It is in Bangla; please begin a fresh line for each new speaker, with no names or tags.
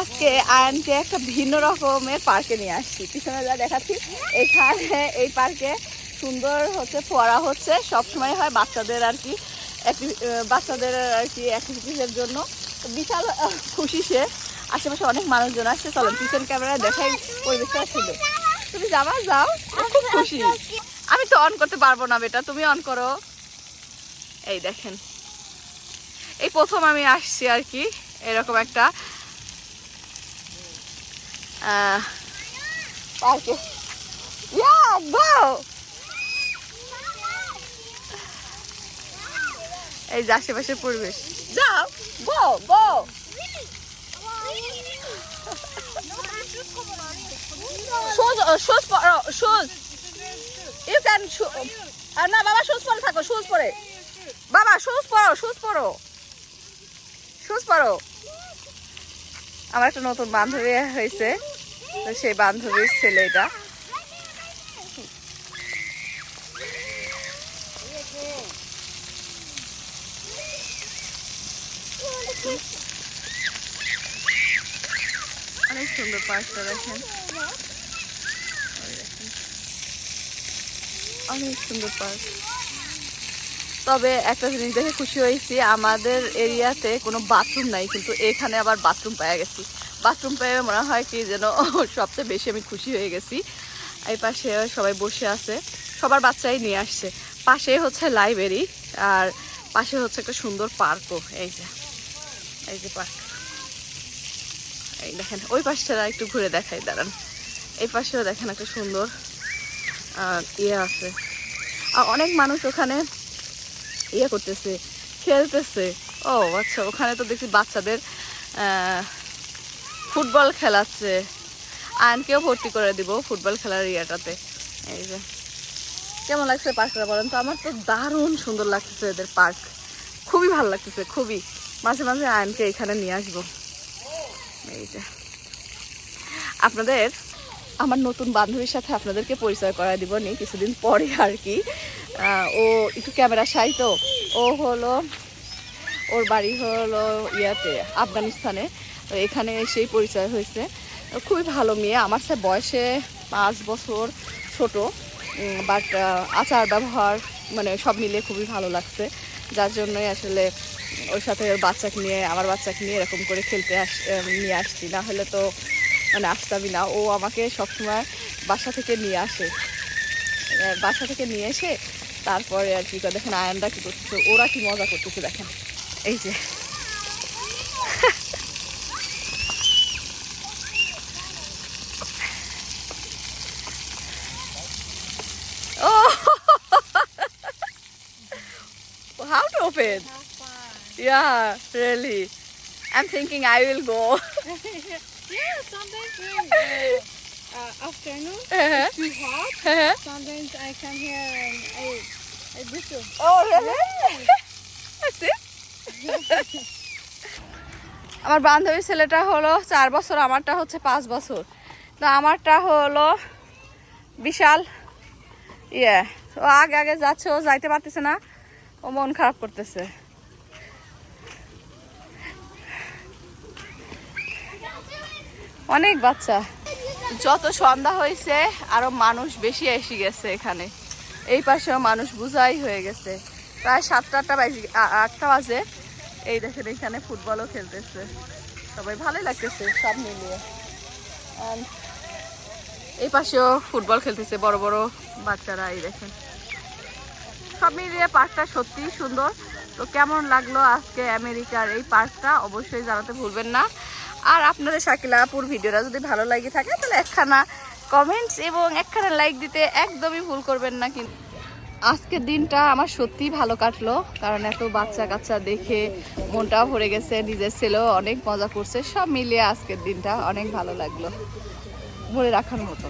আজকে আয়নকে একটা ভিন্ন রকমের পার্কে নিয়ে আসছি। পিছনে যা দেখাচ্ছি, এখানে এই পার্কে সুন্দর হচ্ছে, ফোয়ারা হচ্ছে। সব সময় হয় বাচ্চাদের আর কি বাচ্চাদের আর কি অ্যাক্টিভিটিসের জন্য। বিশাল খুশি সে। আশেপাশে অনেক মানুষজন আসছে। চলো, পিছন ক্যামেরায় দেখাই পরিবেশটা ছিল তুমি যাবা? যাও। খুব খুশি। আমি তো অন করতে পারব না বেটা, তুমি অন করো। এই দেখেন। এই প্রথম আমি আসছি আর কি, এরকম একটা। পার্কে ইয়া গো এই যে আশেপাশের পরিবেশ। যাও গো গো শুজ পরো শুজ ইউ ক্যান না বাবা শুজ পরে থাকো শুজ পরে। বাবা শুজ পরো শুজ পরো। শুজ পরো। আমার একটা নতুন বান্ধবী হয়েছে। তো সেই বান্ধবীর ছেলে এটা। অনেক সুন্দর পার্কটা দেখেন। অনেক সুন্দর পার্ক। তবে একটা জিনিস দেখে খুশি হয়েছি, আমাদের এরিয়াতে কোনো বাথরুম নাই, কিন্তু এখানে আবার বাথরুম পেয়ে গেছি। বাথরুম পেয়ে মনে হয় কি যেন সবচেয়ে বেশি আমি খুশি হয়ে গেছি। এই পাশে সবাই বসে আছে, সবার বাচ্চাই নিয়ে আসছে। পাশে হচ্ছে লাইব্রেরি আর পাশে হচ্ছে একটা সুন্দর পার্কও, এই যে এই যে পার্ক। এই দেখেন, ওই পাশটা একটু ঘুরে দেখাই, দাঁড়ান। এই পাশেও দেখেন একটা সুন্দর ইয়ে আছে। আর অনেক মানুষ ওখানে ইয়ে করতেছে, খেলতেছে। ও আচ্ছা ওখানে তো দেখছি বাচ্চাদের ফুটবল খেলাচ্ছে। আয়নকেও ভর্তি করে দিব ফুটবল খেলার ইয়েটাতে। এই যে। কেমন লাগছে পার্কটা বলেন তো? আমার তো দারুণ সুন্দর লাগতেছে এদের পার্ক। খুবই ভালো লাগতেছে, খুবই। মাঝে মাঝে আয়নকে এখানে নিয়ে আসব। এই যে। আপনাদের, আমার নতুন বান্ধবীর সাথে আপনাদেরকে পরিচয় করায় দিব নি কিছুদিন পরে আর কি। ও একটু ক্যামেরা সাই তো। ও হলো, ওর বাড়ি হলো ইয়াতে, আফগানিস্তানে। তো এখানে এসেই পরিচয় হয়েছে। খুবই ভালো মেয়ে। আমার সাথে বয়সে পাঁচ বছর ছোট বাট আচার, ব্যবহার মানে সব মিলে খুবই ভালো লাগছে। যার জন্যই আসলে ওর সাথে বাচ্চাকে নিয়ে, আমার বাচ্চাকে নিয়ে এরকম করে খেলতে আস নিয়ে আসছি। না হলে তো মানে আসতামই না। ও আমাকে সবসময় বাসা থেকে নিয়ে আসে। বাসা থেকে নিয়ে এসে তারপরে আর কি দেখেন আয়ানরা কী করতেছে, ওরা কি মজা করতেছে, দেখেন। এই যে। Oh, how to open? Yeah, really. I'm thinking I will go.
Yeah, sometimes when uh, uh, afternoon
Uh-huh.
it's too hot,
Uh-huh.
sometimes I come here and I I so.
oh, really? That's it? আমার বান্ধবীর ছেলেটা হলো চার বছর আমারটা হচ্ছে পাঁচ বছর তো আমারটা হলো বিশাল ইয়ে ও আগে আগে যাচ্ছে ও যাইতে পারতেছে না ও মন খারাপ করতেছে। অনেক বাচ্চা। যত সন্ধ্যা হয়েছে, আরও মানুষ বেশি এসে গেছে এখানে। এই পাশেও মানুষ বুঝাই হয়ে গেছে। প্রায় সাতটা আটটা বাজে আটটা বাজে। এই দেখেন, এখানে ফুটবলও খেলতেছে। সবাই ভালোই লাগতেছে সব মিলিয়ে। এই পাশেও ফুটবল খেলতেছে বড় বড় বাচ্চারা, এই দেখেন। সব মিলিয়ে পার্কটা সত্যিই সুন্দর। তো কেমন লাগল আজকে আমেরিকার এই পার্কটা? অবশ্যই জানাতে ভুলবেন না। আর আপনাদের শাকিলাপুর ভিডিওটা যদি ভালো লাগে থাকে, তাহলে একখানা কমেন্টস এবং একখানা লাইক দিতে একদমই ভুল করবেন না কিন্তু। আজকের দিনটা আমার সত্যিই ভালো কাটলো, কারণ এত বাচ্চা কাচ্চা দেখে মনটাও ভরে গেছে, নিজের ছেলেও অনেক মজা করছে, সব মিলিয়ে আজকের দিনটা অনেক ভালো লাগল। ভরে রাখার মতো।